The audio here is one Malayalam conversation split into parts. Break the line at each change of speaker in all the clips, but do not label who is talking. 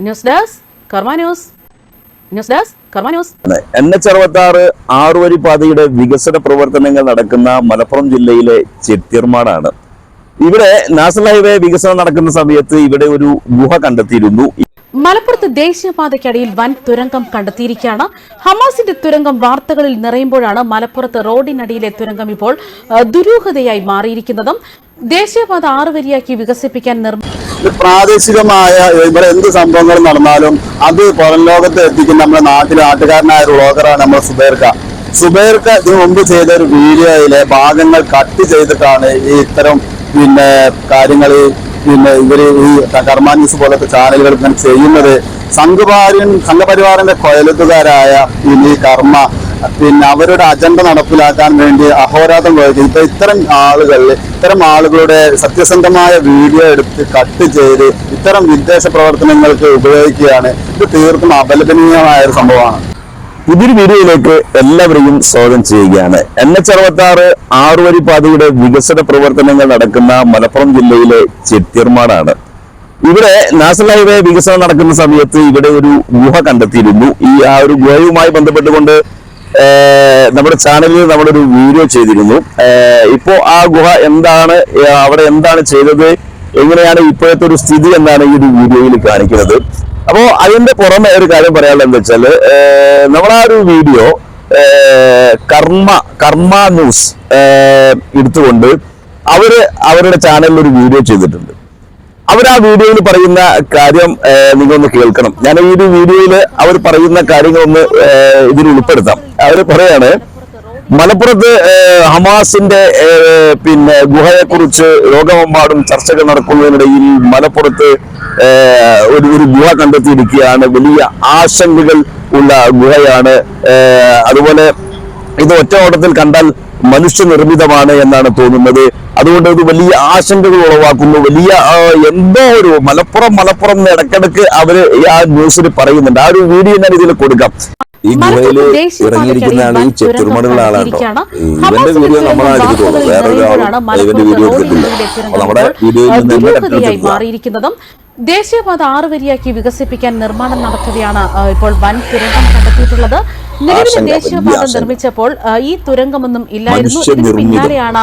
News desk Karma news news desk Karma news
N H അറുപത്തി ആറ് ആറുവരി പാതയുടെ വികസന പ്രവർത്തനങ്ങൾ നടക്കുന്ന മലപ്പുറം ജില്ലയിലെ ചെത്തിയർമാടാണ് ഇവിടെ നാഷണൽ ഹൈവേ വികസനം നടക്കുന്ന സമയത്ത് ഇവിടെ ഒരു ഗുഹ കണ്ടെത്തിയിരുന്നു.
മലപ്പുറത്ത് ദേശീയപാതയ്ക്കടിയിൽ വൻ തുരങ്കം കണ്ടെത്തിയിരിക്കുകയാണ്. ഹമാസിന്റെ തുരങ്കം വാർത്തകളിൽ നിറയുമ്പോഴാണ് മലപ്പുറത്ത് റോഡിനടിയിലെ തുരങ്കം ഇപ്പോൾ ദുരൂഹതയായി മാറിയിരിക്കുന്നതും. ദേശീയപാത ആറുവരിയാക്കി വികസിപ്പിക്കാൻ നിർമ്മ
ഇത് പ്രാദേശികമായ ഇവിടെ എന്ത് സംഭവങ്ങൾ നടന്നാലും അത് പുറം ലോകത്ത് എത്തിക്കുന്ന നമ്മുടെ നാട്ടിലെ നാട്ടുകാരനായ ഒരു വ്ളോഗറാണ് നമ്മൾ സുബേർക്ക. സുബേർക്ക ഇതിനു മുമ്പ് ചെയ്ത ഒരു വീഡിയോയിലെ ഭാഗങ്ങൾ കട്ട് ചെയ്തിട്ടാണ് ഈ ഇത്തരം പിന്നെ കാര്യങ്ങൾ പിന്നെ ഇവർ ഈ കർമ്മ ന്യൂസ് പോലത്തെ ചാനലുകൾ ഇങ്ങനെ ചെയ്യുന്നത്. സംഘപാര്യൻ സംഘപരിവാറിന്റെ കൊയലത്തുകാരായ ഇനി കർമ്മ പിന്നെ അവരുടെ അജണ്ട നടപ്പിലാക്കാൻ വേണ്ടി അഹോരാതം പ്രവർത്തിക്കും ഇപ്പൊ ഇത്തരം ആളുകൾ ഇത്തരം ആളുകളുടെ സത്യസന്ധമായ വീഡിയോ എടുത്ത് കട്ട് ചെയ്ത് ഇത്തരം വിദേശ പ്രവർത്തനങ്ങൾക്ക് ഉപയോഗിക്കുകയാണ് ഇത് തീർത്തും അപലപനീയമായ ഒരു സംഭവമാണ്.
പുതിയൊരു വീഡിയോയിലേക്ക് എല്ലാവരെയും സ്വാഗതം ചെയ്യുകയാണ്. എൻ എച്ച് അറുപത്തി ആറ് ആറുവരി പാതയുടെ വികസന പ്രവർത്തനങ്ങൾ നടക്കുന്ന മലപ്പുറം ജില്ലയിലെ ചെത്തിയർമാടാണ്. ഇവിടെ നാഷണൽ ഹൈവേ വികസനം നടക്കുന്ന സമയത്ത് ഇവിടെ ഒരു ഗുഹ കണ്ടെത്തിയിരുന്നു. ഈ ആ ഒരു ഗുഹയുമായി ബന്ധപ്പെട്ടുകൊണ്ട് നമ്മുടെ ചാനലിൽ നമ്മളൊരു വീഡിയോ ചെയ്തിരുന്നു. ഇപ്പോൾ ഇപ്പോ ആ ഗുഹ എന്താണ് അവിടെ എന്താണ് ചെയ്തത് എങ്ങനെയാണ് ഇപ്പോഴത്തെ ഒരു സ്ഥിതി എന്നാണ് ഈ ഒരു വീഡിയോയിൽ കാണിക്കുന്നത്. അപ്പോൾ അതിന്റെ പുറമെ ഒരു കാര്യം പറയാനുള്ളത് എന്താ വെച്ചാൽ നമ്മളാ ഒരു വീഡിയോ കർമ്മ കർമ്മ ന്യൂസ് എടുത്തുകൊണ്ട് അവർ അവരുടെ ചാനലിൽ ഒരു വീഡിയോ ചെയ്തിട്ടുണ്ട്. അവർ ആ വീഡിയോയിൽ പറയുന്ന കാര്യം നിങ്ങളൊന്ന് കേൾക്കണം. ഞാൻ ഈ ഒരു വീഡിയോയിൽ അവർ പറയുന്ന കാര്യങ്ങളൊന്ന് ഇതിൽ ഉൾപ്പെടുത്താം. അവർ പറയാണ് മലപ്പുറത്ത് ഹമാസിന്റെ പിന്നെ ഗുഹയെക്കുറിച്ച് ലോകമെമ്പാടും ചർച്ചകൾ നടക്കുന്നതിനിടയിൽ മലപ്പുറത്ത് ഒരു ഒരു ഗുഹ കണ്ടെത്തിയിരിക്കുകയാണ്. വലിയ ആശങ്കകൾ ഉള്ള ഗുഹയാണ്. അതുപോലെ ഇത് ഒറ്റ ഓട്ടത്തിൽ കണ്ടാൽ മനുഷ്യനിർമ്മിതമാണ് എന്നാണ് തോന്നുന്നത്. അതുകൊണ്ട് ഒരു വലിയ ആശങ്കകൾ ഉളവാക്കുന്നു. വലിയ എന്തോ ഒരു മലപ്പുറം മലപ്പുറം എന്ന് ഇടക്കിടക്ക് അവർ ആ ന്യൂസിൽ പറയുന്നുണ്ട്. ആ ഒരു വീഡിയോ ഞാൻ ഇതിൽ കൊടുക്കാം. ഈ
ഗുഹയിൽ
ഇറങ്ങിയിരിക്കുന്നതാണ് ഈ
വൻ
ആളാണ് ഇവന്റെ വീഡിയോ നമ്മളാണ് തോന്നുന്നത് വേറെ ഒരാളും ഇവന്റെ വീഡിയോ എടുത്തിട്ടില്ല അപ്പൊ നമ്മുടെ വീഡിയോയിൽ നിന്ന്
മാറിയിരിക്കുന്നതും ദേശീയപാത ആറ് വരിയാക്കി വികസിപ്പിക്കാൻ നിർമ്മാണം നടത്തുകയാണ് ഇപ്പോൾ വൻ ദുരന്തം കണ്ടെത്തിയിട്ടുള്ളത്. നിലവിലെ ദേശീയപാത നിർമ്മിച്ചപ്പോൾ ഈ തുരങ്കമൊന്നും ഇല്ലായിരുന്നു ഇതിന്. പിന്നാലെയാണ്.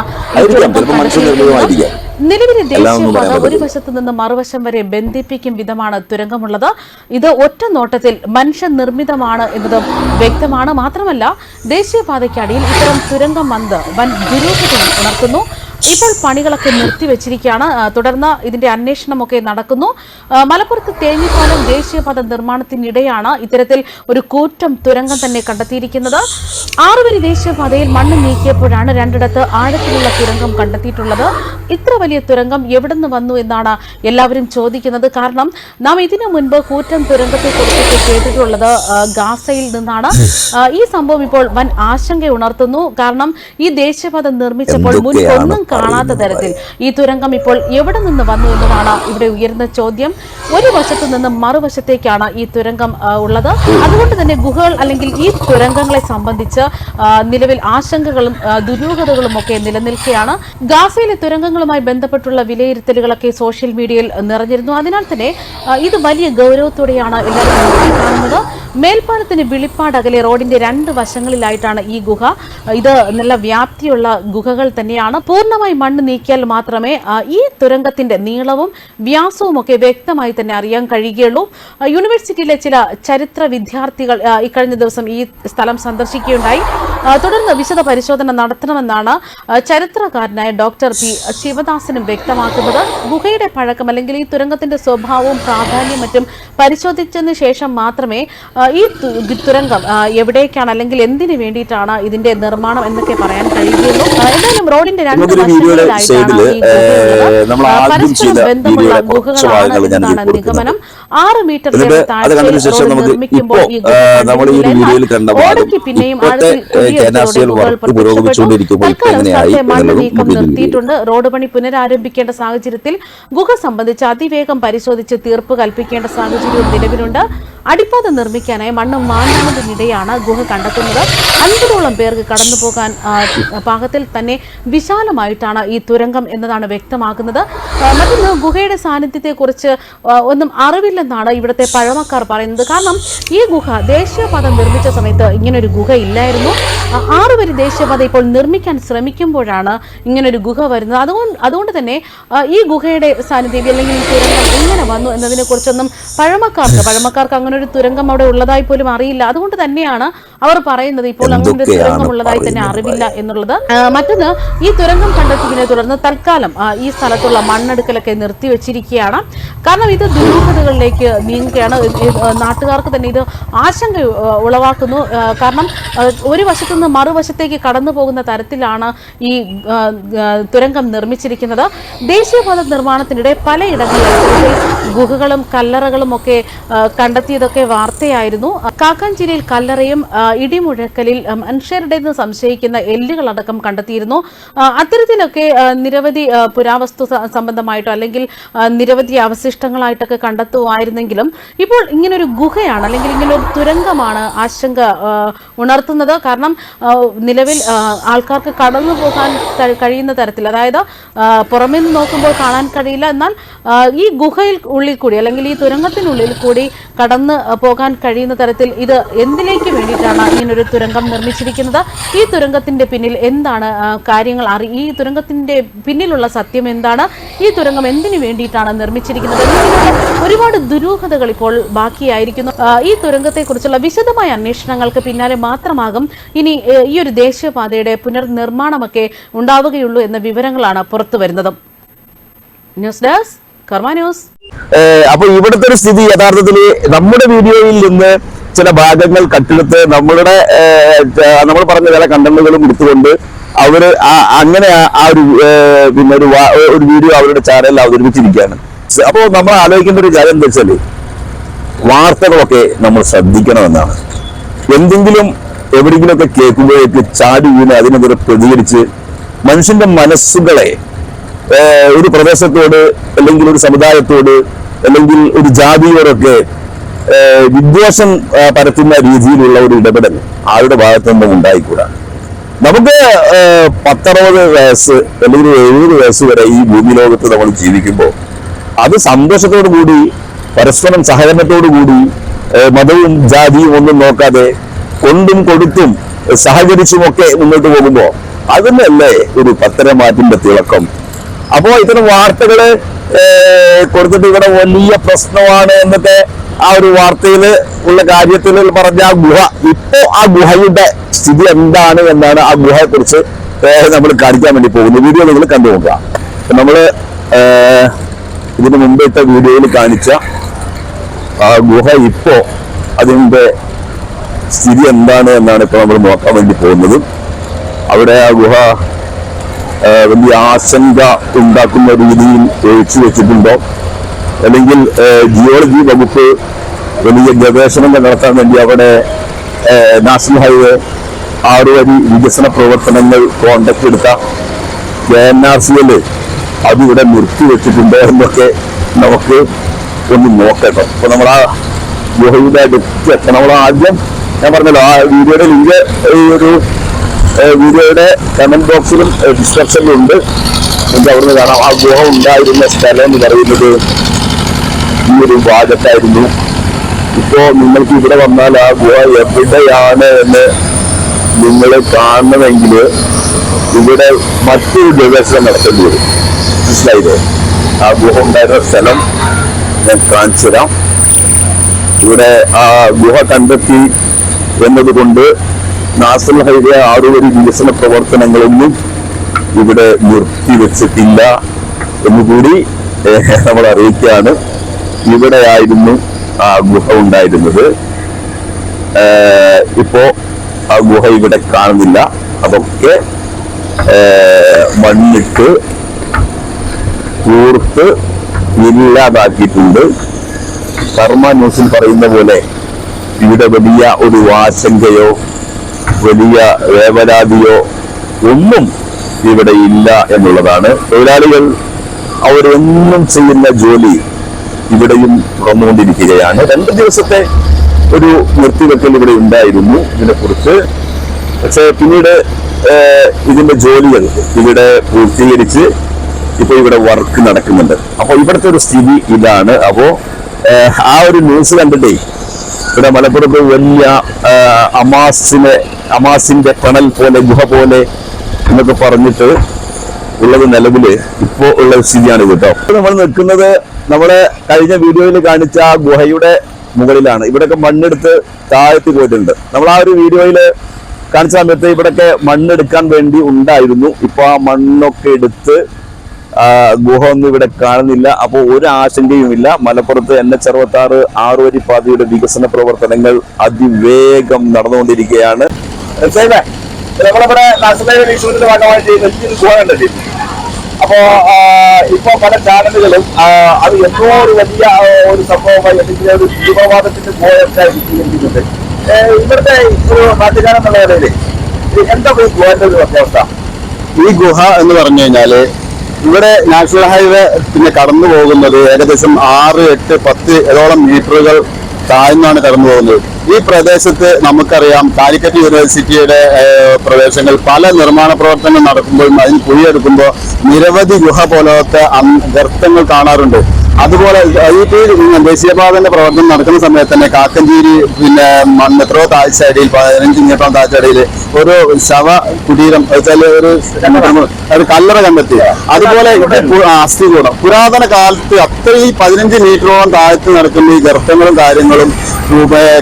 നിലവിലെ ദേശീയപാത ഒരു. വശത്ത് നിന്ന് മറുവശം വരെ ബന്ധിപ്പിക്കും വിധമാണ് തുരങ്കമുള്ളത് ഇത് ഒറ്റ നോട്ടത്തിൽ മനുഷ്യനിർമ്മിതമാണ് എന്നതും വ്യക്തമാണ് മാത്രമല്ല ദേശീയപാതയ്ക്കടിയിൽ ഇത്തരം തുരങ്കം മന്ത് വൻ ദുരൂഹതയും ഉണർത്തുന്നു ഇപ്പോൾ പണികളൊക്കെ നിർത്തിവെച്ചിരിക്കുകയാണ്. തുടർന്ന് ഇതിന്റെ അന്വേഷണമൊക്കെ നടക്കുന്നു. മലപ്പുറത്ത് തേഞ്ഞിപ്പാലം ദേശീയപാത നിർമ്മാണത്തിനിടെയാണ് ഇത്തരത്തിൽ ഒരു കൂറ്റം തുരങ്കം തന്നെ കണ്ടെത്തിയിരിക്കുന്നത്. ആറുവരി ദേശീയപാതയിൽ മണ്ണ് നീക്കിയപ്പോഴാണ് രണ്ടിടത്ത് ആഴത്തിലുള്ള തുരങ്കം കണ്ടെത്തിയിട്ടുള്ളത്. ഇത്ര വലിയ തുരങ്കം എവിടെ നിന്ന് വന്നു എന്നാണ് എല്ലാവരും ചോദിക്കുന്നത്. കാരണം നാം ഇതിനു മുൻപ് കൂറ്റം തുരങ്കത്തെ കുറിച്ചൊക്കെ കേട്ടിട്ടുള്ളത് ഗാസയിൽ നിന്നാണ്. ഈ സംഭവം ഇപ്പോൾ വൻ ആശങ്ക ഉണർത്തുന്നു. കാരണം ഈ ദേശീയപാത നിർമ്മിച്ചപ്പോൾ മുൻപ് ഒന്നും കാണാത്ത തരത്തിൽ. ഈ തുരങ്കം ഇപ്പോൾ എവിടെ നിന്ന് വന്നു എന്നതാണ് ഇവിടെ ഉയർന്ന ചോദ്യം. ഒരു വശത്തു നിന്ന് മറുവശത്തേക്കാണ് ഈ തുരങ്കം ഉള്ളത്. അതുകൊണ്ട് തന്നെ ഗുഹകൾ അല്ലെങ്കിൽ ഈ തുരങ്കങ്ങളെ സംബന്ധിച്ച് നിലവിൽ ആശങ്കകളും ദുരൂഹതകളും ഒക്കെ നിലനിൽക്കുകയാണ്. ഗാസയിലെ തുരങ്കങ്ങളുമായി ബന്ധപ്പെട്ടുള്ള വിലയിരുത്തലുകളൊക്കെ സോഷ്യൽ മീഡിയയിൽ നിറഞ്ഞിരുന്നു. അതിനാൽ തന്നെ ഇത് വലിയ ഗൗരവത്തോടെയാണ് എല്ലാവരും കാണുന്നത്. മേൽപ്പാലത്തിന് വിളിപ്പാട് അകലെ റോഡിന്റെ രണ്ട് വശങ്ങളിലായിട്ടാണ് ഈ ഗുഹ. ഇത് നല്ല വ്യാപ്തിയുള്ള ഗുഹകൾ തന്നെയാണ്. പൂർണമായി മണ്ണ് നീക്കിയാൽ മാത്രമേ ഈ തുരങ്കത്തിന്റെ നീളവും വ്യാസവും ഒക്കെ വ്യക്തമായി തന്നെ അറിയാൻ കഴിയുകയുള്ളൂ. യൂണിവേഴ്സിറ്റിയിലെ ചില ചരിത്ര വിദ്യാർത്ഥികൾ ഇക്കഴിഞ്ഞ ദിവസം ഈ സ്ഥലം സന്ദർശിക്കുകയുണ്ടായി. തുടർന്ന് വിശദ പരിശോധന നടത്തണമെന്നാണ് ചരിത്രകാരനായ ഡോക്ടർ പി ശിവദാസനും വ്യക്തമാക്കുന്നത്. ഗുഹയുടെ പഴക്കം അല്ലെങ്കിൽ ഈ തുരങ്കത്തിന്റെ സ്വഭാവവും പ്രാധാന്യം മറ്റും പരിശോധിച്ചതിന് ശേഷം മാത്രമേ ഈ തുരങ്കം എവിടേക്കാണ് അല്ലെങ്കിൽ എന്തിനു വേണ്ടിയിട്ടാണ് ഇതിന്റെ നിർമ്മാണം എന്നൊക്കെ പറയാൻ കഴിയുകയുള്ളൂ. എന്തായാലും റോഡിന്റെ രണ്ട് പരസ്പരം ബന്ധമുള്ള ഗുഹകളാണ് എന്നാണ് നിഗമനം. ആറ് മീറ്റർ
താഴെ നിർമ്മിക്കുമ്പോൾ ശേഷം നമുക്ക് കേനാസിയൽ വർക്ക് പുരോഗമിച്ചുകൊണ്ടിരിക്കുമ്പോൾ എങ്ങനെയായി
നിർത്തിയിട്ടുണ്ട് റോഡ് പണി പുനരാരംഭിക്കേണ്ട സാഹചര്യത്തിൽ ഗുഹ സംബന്ധിച്ച് അതിവേഗം പരിശോധിച്ച് തീർപ്പ് കൽപ്പിക്കേണ്ട സാഹചര്യവും നിലവിലുണ്ട്. അടിപ്പാത നിർമ്മിക്കാനായി മണ്ണ് മാറ്റുന്നതിനിടെയാണ് ഗുഹ കണ്ടെത്തുന്നത്. അൻപതോളം പേർക്ക് കടന്നു പോകാൻ പാകത്തിൽ തന്നെ വിശാലമായിട്ടാണ് ഈ തുരങ്കം എന്നതാണ് വ്യക്തമാക്കുന്നത്. മറ്റൊന്ന് ഗുഹയുടെ സാന്നിധ്യത്തെക്കുറിച്ച് കുറിച്ച് ഒന്നും അറിവില്ലെന്നാണ് ഇവിടുത്തെ പഴമക്കാർ പറയുന്നത്. കാരണം ഈ ഗുഹ ദേശീയപാത നിർമ്മിച്ച സമയത്ത് ഇങ്ങനൊരു ഗുഹ ഇല്ലായിരുന്നു. ആ, ആറ് വരി ദേശീയപാത ഇപ്പോൾ നിർമ്മിക്കാൻ ശ്രമിക്കുമ്പോഴാണ് ഇങ്ങനൊരു ഗുഹ വരുന്നത്. അതുകൊണ്ട് അതുകൊണ്ട് തന്നെ ഈ ഗുഹയുടെ സാന്നിധ്യം അല്ലെങ്കിൽ തുരങ്കം എങ്ങനെ വന്നു എന്നതിനെ കുറിച്ചൊന്നും പഴമക്കാർക്ക് പഴമക്കാർക്ക് അങ്ങനെ ഒരു തുരങ്കം അവിടെ ഉള്ളതായി പോലും അറിയില്ല. അതുകൊണ്ട് തന്നെയാണ് അവർ പറയുന്നത് ഇപ്പോൾ അങ്ങനെ ഒരു തുരങ്കം ഉള്ളതായി തന്നെ അറിവില്ല എന്നുള്ളത്. മറ്റൊന്ന് ഈ തുരങ്കം കണ്ടെത്തിയതിനെ തുടർന്ന് തൽക്കാലം ഈ സ്ഥലത്തുള്ള മണ്ണെടുക്കലൊക്കെ നിർത്തിവെച്ചിരിക്കുകയാണ് കാരണം ഇത് ദുരൂഹതകളിലേക്ക് നീങ്ങുകയാണ്. നാട്ടുകാർക്ക് തന്നെ ഇത് ആശങ്ക ഉളവാക്കുന്നു. കാരണം ഒരു വശത്തു നിന്ന് മറുവശത്തേക്ക് കടന്നു പോകുന്ന തരത്തിലാണ് ഈ തുരങ്കം നിർമ്മിച്ചിരിക്കുന്നത്. ദേശീയപാത നിർമ്മാണത്തിനിടെ പലയിടങ്ങളിലും ഗുഹകളും കല്ലറകളും ഒക്കെ കണ്ടെത്തിയതൊക്കെ വാർത്തയായിരുന്നു. കാക്കാഞ്ചേരിയിൽ കല്ലറയും ഇടിമുഴക്കലിൽ മനുഷ്യരുടേതെന്ന് സംശയിക്കുന്ന എല്ലുകളടക്കം കണ്ടെത്തിയിരുന്നു. അത്തരത്തിലൊക്കെ നിരവധി പുരാവസ്തു സംബന്ധമായിട്ടോ അല്ലെങ്കിൽ നിരവധി അവശിഷ്ടങ്ങളായിട്ടൊക്കെ കണ്ടെത്തുമായിരുന്നെങ്കിലും ഇപ്പോൾ ഇങ്ങനൊരു ഗുഹയാണ് അല്ലെങ്കിൽ ഇങ്ങനൊരു തുരങ്കമാണ് ആശങ്ക ഉണർത്തുന്നത്. കാരണം നിലവിൽ ആൾക്കാർക്ക് കടന്നു പോകാൻ കഴിയുന്ന തരത്തിൽ അതായത് പുറമേ നിന്ന് നോക്കുമ്പോൾ കാണാൻ കഴിയില്ല. എന്നാൽ ഈ ഗുഹയിൽ ഉള്ളിൽ കൂടി അല്ലെങ്കിൽ ഈ തുരങ്കത്തിനുള്ളിൽ കൂടി കടന്ന് പോകാൻ കഴിയുന്ന തരത്തിൽ ഇത് എന്തിലേക്ക് വേണ്ടിയിട്ടാണ് ഇങ്ങനൊരു തുരങ്കം നിർമ്മിച്ചിരിക്കുന്നത്. ഈ തുരങ്കത്തിന്റെ പിന്നിൽ എന്താണ് കാര്യങ്ങൾ അറി ഈ തുരങ്കത്തിന്റെ പിന്നിലുള്ള സത്യം എന്താണ്? ഈ തുരങ്കം എന്തിനു വേണ്ടിയിട്ടാണ് നിർമ്മിച്ചിരിക്കുന്നത്? ഒരുപാട് ദുരൂഹതകൾ ഇപ്പോൾ ബാക്കിയായിരിക്കുന്നു. ഈ തുരങ്കത്തെക്കുറിച്ചുള്ള വിശദമായ അന്വേഷണങ്ങൾക്ക് പിന്നാലെ മാത്രമാകും ഇനി ഈ ഒരു ദേശീയപാതയുടെ പുനർനിർമ്മാണമൊക്കെ ഉണ്ടാവുകയുള്ളൂ എന്ന വിവരങ്ങളാണ് പുറത്തു വരുന്നത്. News desk Karma news.
അപ്പൊ ഇവിടുത്തെ ഒരു സ്ഥിതി യഥാർത്ഥത്തിൽ നമ്മുടെ വീഡിയോയിൽ നിന്ന് ചില ഭാഗങ്ങൾ കട്ടെടുത്ത് നമ്മളുടെ നമ്മൾ പറഞ്ഞ ചില കണ്ടന്റുകളും എടുത്തുകൊണ്ട് അവർ അങ്ങനെ ആ- ഒരു പിന്നെ ഒരു ഒരു വീഡിയോ അവരുടെ ചാനലിൽ അവതരിപ്പിച്ചിരിക്കുകയാണ്. അപ്പോൾ നമ്മൾ ആലോചിക്കേണ്ട ഒരു കാര്യം എന്താ വെച്ചാൽ വാർത്തകളൊക്കെ നമ്മൾ ശ്രദ്ധിക്കണമെന്നാണ്. എന്തെങ്കിലും എവിടെയെങ്കിലുമൊക്കെ കേൾക്കുമ്പോഴേക്ക് ചാടി വീണ് അതിനെതിരെ പ്രതികരിച്ച് മനുഷ്യന്റെ മനസ്സുകളെ ഒരു പ്രദേശത്തോട് അല്ലെങ്കിൽ ഒരു സമുദായത്തോട് അല്ലെങ്കിൽ ഒരു ജാതിയോടൊക്കെ വിദ്വേഷം പരത്തുന്ന രീതിയിലുള്ള ഒരു ഇടപെടൽ ആരുടെ ഭാഗത്തുനിന്നും ഉണ്ടായിക്കൂടാ? നമുക്ക് പത്തറുപത് വയസ്സ് അല്ലെങ്കിൽ എഴുപത് വയസ്സ് വരെ ഈ ഭൂമി ലോകത്ത് നമ്മൾ ജീവിക്കുമ്പോൾ അത് സന്തോഷത്തോടു കൂടി പരസ്പരം സഹകരണത്തോടു കൂടി മതവും ജാതിയും ഒന്നും നോക്കാതെ കൊണ്ടും കൊടുത്തും സഹകരിച്ചുമൊക്കെ മുന്നോട്ട് പോകുമ്പോൾ അതിനല്ലേ ഒരു പത്തരമാറ്റിന്റെ തിളക്കം? അപ്പോ ഇത്തരം വാർത്തകൾ കൊടുത്തിട്ട് ഇവിടെ വലിയ പ്രശ്നമാണ് എന്നൊക്കെ ആ ഒരു വാർത്തയിൽ ഉള്ള കാര്യത്തിൽ പറഞ്ഞ ആ ഗുഹ ഇപ്പോ ആ ഗുഹയുടെ സ്ഥിതി എന്താണ് എന്നാണ് ആ ഗുഹയെ കുറിച്ച് നമ്മൾ കാണിക്കാൻ വേണ്ടി പോകുന്നത് വീഡിയോ നിങ്ങൾ കണ്ടു നോക്കുക. നമ്മൾ ഇതിനു മുമ്പ് ഇട്ട വീഡിയോയിൽ കാണിച്ച ആ ഗുഹ ഇപ്പോ അതിന്റെ സ്ഥിതി എന്താണ് എന്നാണ് ഇപ്പൊ നമ്മൾ നോക്കാൻ വേണ്ടി പോകുന്നത്. അവിടെ ആ ഗുഹ വലിയ ആശങ്ക ഉണ്ടാക്കുന്ന രീതിയിൽ ഒഴിച്ചു വെച്ചിട്ടുണ്ടോ? അല്ലെങ്കിൽ ജിയോളജി വകുപ്പ് വലിയ ഗവേഷണങ്ങൾ നടത്താൻ വേണ്ടി അവിടെ നാഷണൽ ഹൈവേ ആറുവരി വികസന പ്രവർത്തനങ്ങൾ കോണ്ടാക്ട് എടുത്ത K N R C L അതിവിടെ നിർത്തിവെച്ചിട്ടുണ്ടോ എന്നൊക്കെ നമുക്ക് ഒന്ന് നോക്കട്ടെ. അപ്പൊ നമ്മൾ ആ ഗുഹയുടെ അടുത്ത് എത്തണം. നമ്മൾ ആദ്യം ഞാൻ പറഞ്ഞല്ലോ ആ വീഡിയോയുടെ ലിങ്ക് ഒരു വീഡിയോയുടെ കമന്റ് ബോക്സിലും ഡിസ്ക്രിപ്ഷനിലും ഉണ്ട്. നിങ്ങൾക്ക് അവിടുന്ന് കാണാം. ആ ഗുഹ ഉണ്ടായിരുന്ന സ്ഥലം എന്ന് പറയുന്നത് ഈ ഒരു ഭാഗത്തായിരുന്നു. ഇപ്പോ നിങ്ങൾക്ക് ഇവിടെ വന്നാൽ ആ ഗുഹ എവിടെയാണ് എന്ന് നിങ്ങൾ കാണണമെങ്കിൽ ഇവിടെ മറ്റൊരു ഗവേഷണം നടത്തേണ്ടി വരും. മനസ്സിലായില്ലേ? ആ ഗുഹ ഉണ്ടായിരുന്ന സ്ഥലം ഞാൻ കാണിച്ചു തരാം. ഇവിടെ ആ ഗുഹ കണ്ടെത്തി എന്നതുകൊണ്ട് നാഷണൽ ഹൈവേ ആറുവരി വികസന പ്രവർത്തനങ്ങളൊന്നും ഇവിടെ നിർത്തിവെച്ചിട്ടില്ല എന്നുകൂടി നമ്മൾ അറിയിക്കുകയാണ് ഇവിടെയായിരുന്നു ആ ഗുഹ ഉണ്ടായിരുന്നത്. ഇപ്പോ ആ ഗുഹ ഇവിടെ കാണുന്നില്ല. അതൊക്കെ മണ്ണിട്ട് കൂർത്ത് ഇല്ലാതാക്കിയിട്ടുണ്ട്. കർമ്മ ന്യൂസിൽ പറയുന്ന പോലെ ഇവിടെ വലിയ ഒരു ആശങ്കയോ വലിയ വേവലാതിയോ ഒന്നും ഇവിടെ ഇല്ല എന്നുള്ളതാണ്. തൊഴിലാളികൾ അവരൊന്നും ചെയ്യുന്ന ജോലി ഇവിടെയും തുറന്നുകൊണ്ടിരിക്കുകയാണ്. രണ്ട് ദിവസത്തെ ഒരു നിർത്തിവെക്കൽ ഇവിടെ ഉണ്ടായിരുന്നു ഇതിനെക്കുറിച്ച്. പക്ഷേ പിന്നീട് ഇതിന്റെ ജോലികൾ ഇവിടെ പൂർത്തീകരിച്ച് ഇപ്പോൾ ഇവിടെ വർക്ക് നടക്കുന്നുണ്ട്. അപ്പോൾ ഇവിടുത്തെ ഒരു സ്ഥിതി ഇതാണ്. അപ്പോൾ ആ ഒരു ന്യൂസ് കണ്ടിട്ടേ ഇവിടെ മലപ്പുറത്ത് വലിയ അമാസിനെ അമാസിന്റെ പണൽ പോലെ ഗുഹ പോലെ എന്നൊക്കെ പറഞ്ഞിട്ട് ഉള്ളത് നിലവിൽ ഇപ്പോ ഉള്ള സ്ഥിതിയാണ് കേട്ടോ ഇപ്പൊ നമ്മൾ നിൽക്കുന്നത് നമ്മളെ കഴിഞ്ഞ വീഡിയോയിൽ കാണിച്ച ആ ഗുഹയുടെ മുകളിലാണ്. ഇവിടെയൊക്കെ മണ്ണെടുത്ത് താഴ്ത്തി പോയിട്ടുണ്ട്. നമ്മൾ ആ ഒരു വീഡിയോയിൽ കാണിച്ച സമയത്ത് ഇവിടെയൊക്കെ മണ്ണെടുക്കാൻ വേണ്ടി ഉണ്ടായിരുന്നു. ഇപ്പൊ ആ മണ്ണൊക്കെ എടുത്ത് ഗുഹ ഒന്നും ഇവിടെ കാണുന്നില്ല. അപ്പോൾ ഒരു ആശങ്കയുമില്ല മലപ്പുറത്ത് എൻ എച്ച് അറുപത്തി ആറ് ആറുവരി പാതയുടെ വികസന പ്രവർത്തനങ്ങൾ അതിവേഗം നടന്നുകൊണ്ടിരിക്കുകയാണ്. സൈബേ, നമ്മളിവിടെ നാഷണൽ ഭാഗമായിട്ട് ഗുഹ കണ്ടിട്ടുണ്ട് അപ്പോ ഇപ്പോ പല ചാനലുകളും അത് എന്തോ ഒരു വലിയ ഒരു സംഭവമായി അല്ലെങ്കിൽ ഒരു തീവ്രവാദത്തിന്റെ ഗോയൊക്കെ ഇവിടുത്തെ ഒരു നാട്ടുകാരൻ എന്നുള്ള നിലയിൽ എന്താ ഈ ഗുഹന്റെ ഒരു അവസ്ഥ?
ഈ ഗുഹ എന്ന് പറഞ്ഞു കഴിഞ്ഞാൽ ഇവിടെ നാഷണൽ ഹൈവേ പിന്നെ കടന്നു പോകുന്നത് ഏകദേശം ആറ് എട്ട് പത്ത് ഏതോളം മീറ്ററുകൾ താഴ്ന്നാണ് കടന്നു പോകുന്നത്. ഈ പ്രദേശത്ത് നമുക്കറിയാം കാലിക്കറ്റ് യൂണിവേഴ്സിറ്റിയുടെ പ്രവേശങ്ങൾ പല നിർമ്മാണ പ്രവർത്തനങ്ങൾ നടക്കുമ്പോഴും അതിന് കുഴിയെടുക്കുമ്പോൾ നിരവധി ഗുഹ പോലത്തെ ഗർത്തങ്ങൾ കാണാറുണ്ട്. അതുപോലെ ഈ ദേശീയപാതന്റെ പ്രവർത്തനം നടക്കുന്ന സമയത്ത് തന്നെ കാക്കഞ്ചേരി പിന്നെ മെട്രോ താഴ്ചയടിയിൽ പതിനഞ്ച് മീറ്ററോളം താഴ്ചയടിയിൽ ഒരു ശവ കുടീരം വെച്ചാൽ ഒരു ഒരു കല്ലറ കണ്ടെത്തി. അതുപോലെ അസ്ഥി കൂടം അസ്ഥികൂടം. പുരാതന കാലത്ത് അത്രയും പതിനഞ്ച് മീറ്ററോളം താഴ്ത്തി നടക്കുന്ന ഈ ഗർത്തങ്ങളും കാര്യങ്ങളും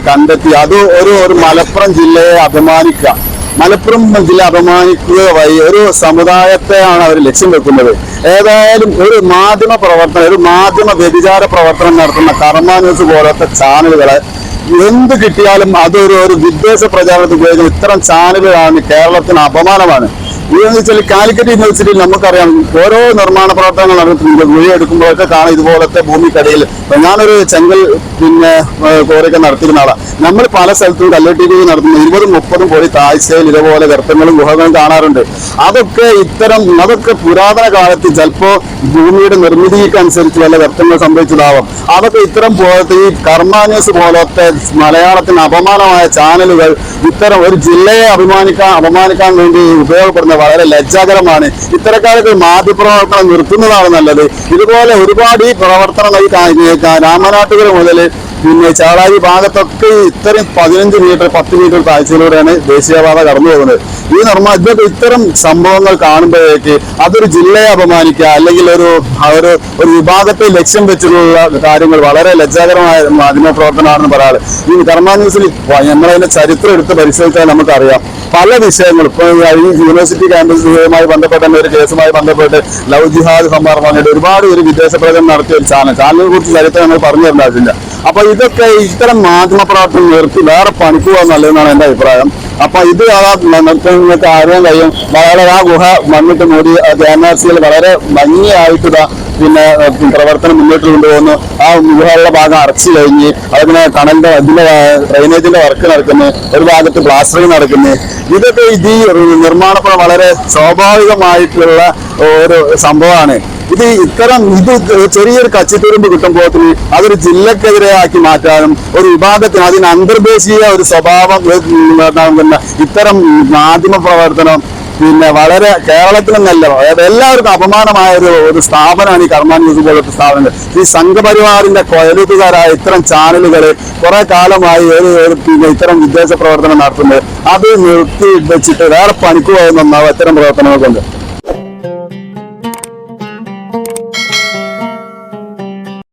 കണ്ടെത്തി. അത് ഒരു ഒരു മലപ്പുറം ജില്ലയെ അഭിമാനിക്കുക മലപ്പുറം ജില്ല അപമാനിക്കുക വഴി ഒരു സമുദായത്തെയാണ് അവർ ലക്ഷ്യം വെക്കുന്നത്. ഏതായാലും ഒരു മാധ്യമ പ്രവർത്തനം ഒരു മാധ്യമ വ്യതിചാര പ്രവർത്തനം നടത്തുന്ന കർമ്മ ന്യൂസ് പോലത്തെ ചാനലുകളെ എന്ത് കിട്ടിയാലും അതൊരു ഒരു വിദ്വേഷ പ്രചാരണത്തിൽ ഉപയോഗിക്കുന്ന ഇത്തരം ചാനലുകളാണ് കേരളത്തിന് അപമാനമാണ്. ഇതെന്ന് വെച്ചാൽ കാലിക്കറ്റ് യൂണിവേഴ്സിറ്റിയിൽ നമുക്കറിയാം ഓരോ നിർമ്മാണ പ്രവർത്തനങ്ങൾ നടത്തുന്നുണ്ട് കുഴിയെടുക്കുമ്പോഴൊക്കെ കാണാം ഇതുപോലത്തെ ഭൂമിക്കടയിൽ. ഞാനൊരു ചെങ്കൽ പിന്നെ കോറിയൊക്കെ നടത്തിയിരുന്ന ആളാണ് നമ്മൾ പല സ്ഥലത്തും കല്ലുട്ടി നടത്തുന്ന ഇരുപതും മുപ്പതും കോടി താഴ്ചയിൽ ഇതുപോലെ ഗർത്തങ്ങളും ഗുഹകളും കാണാറുണ്ട്. അതൊക്കെ ഇത്തരം അതൊക്കെ പുരാതന കാലത്ത് ചിലപ്പോൾ ഭൂമിയുടെ നിർമ്മിതിക്ക് അനുസരിച്ച് വല്ല ഗർത്തങ്ങൾ സംഭവിച്ചതാവാം. അതൊക്കെ ഇത്തരം പോലത്തെ ഈ കർമാന്യൂസ് പോലത്തെ മലയാളത്തിന് അപമാനമായ ചാനലുകൾ ഇത്തരം ഒരു ജില്ലയെ അഭിമാനിക്കാൻ അപമാനിക്കാൻ വേണ്ടി ഉപയോഗപ്പെടുന്ന വളരെ ലജ്ജാകരമാണ് ഇത്തരക്കാലത്ത് മാധ്യമപ്രവർത്തനം നിർത്തുന്നതാണ് നല്ലത്. ഇതുപോലെ ഒരുപാട് ഈ പ്രവർത്തനങ്ങൾ രാമനാട്ടുകര മുതൽ പിന്നെ ചാളാരി ഭാഗത്തൊക്കെ ഇത്രയും പതിനഞ്ച് മീറ്റർ പത്ത് മീറ്റർ താഴ്ചയിലൂടെയാണ് ദേശീയപാത കടന്നു പോകുന്നത്. ഈ നിർമ്മാണ ഇതൊക്കെ ഇത്തരം സംഭവങ്ങൾ കാണുമ്പോഴേക്ക് അതൊരു ജില്ലയെ അപമാനിക്കുക അല്ലെങ്കിൽ ഒരു ഒരു ഒരു വിഭാഗത്തെ ലക്ഷ്യം വെച്ചിട്ടുള്ള കാര്യങ്ങൾ വളരെ ലജ്ജാകരമായ മാധ്യമ പ്രവർത്തനമാണെന്ന് പറയാറ്. ഈ കർമ്മ ന്യൂസിൽ നമ്മളതിന്റെ ചരിത്രം എടുത്ത് പരിശോധിച്ചാൽ നമുക്കറിയാം. പല വിഷയങ്ങളും ഈ യൂണിവേഴ്സിറ്റി ക്യാമ്പസുമായി ബന്ധപ്പെട്ട ഒരു കേസുമായി ബന്ധപ്പെട്ട് ലവ് ജിഹാദ് സംഭാർ പറഞ്ഞിട്ട് ഒരുപാട് ഒരു വിദേശ പ്രകടനം നടത്തിയ ഒരു ചാനൽ. ചാനലിനെ കുറിച്ച് ചരിത്രം ഞങ്ങൾ പറഞ്ഞു തരേണ്ട ആവശ്യമില്ല. അപ്പൊ ഇതൊക്കെ ഇത്തരം മാധ്യമ പ്രവർത്തനം നിർത്തി വേറെ പണിക്കുക നല്ലതെന്നാണ് എന്റെ അഭിപ്രായം. അപ്പൊ ഇത് ആ നിർത്തി നിങ്ങൾക്ക് കഴിയും വളരെ ആ ഗുഹ എൻ ആർ സിയിൽ വളരെ ഭംഗിയായിട്ട് പിന്നെ പ്രവർത്തനം മുന്നോട്ട് കൊണ്ടുപോകുന്നു. ആ ഗുഹകളുടെ ഭാഗം അടച്ചു കഴിഞ്ഞ് അതിനെ കണലിന്റെ ഇതിന്റെ ഡ്രൈനേജിന്റെ വർക്ക് നടക്കുന്നു. ഒരു ഭാഗത്ത് പ്ലാസ്റ്ററിങ് നടക്കുന്നു. ഇതൊക്കെ ഇത് നിർമ്മാണ വളരെ സ്വാഭാവികമായിട്ടുള്ള ഒരു സംഭവമാണ്. ഇത് ഇത്തരം ഇത് ചെറിയൊരു കച്ചിത്തുരുമ്പ് കിട്ടുമ്പോൾ അതൊരു ജില്ലക്കെതിരെ ആക്കി മാറ്റാനും ഒരു വിഭാഗത്തിന് അതിന് അന്തർദേശീയ ഒരു സ്വഭാവം പിന്നെ ഇത്തരം മാധ്യമ പ്രവർത്തനം പിന്നെ വളരെ കേരളത്തിലെന്നല്ല എല്ലാവർക്കും അപമാനമായ ഒരു ഒരു സ്ഥാപനമാണ് ഈ കർമ്മ ന്യൂസ് പോലത്തെ സ്ഥാപനങ്ങൾ. ഈ സംഘപരിവാറിന്റെ കൊയലുകാരായ ഇത്തരം ചാനലുകൾ കുറെ കാലമായി ഒരു പിന്നെ ഇത്തരം വിദേശ പ്രവർത്തനം നടത്തുന്നത്. അത് നിർത്തി വെച്ചിട്ട് വേറെ പണിക്ക് പോകുന്ന ഇത്തരം പ്രവർത്തനങ്ങൾ കൊണ്ട്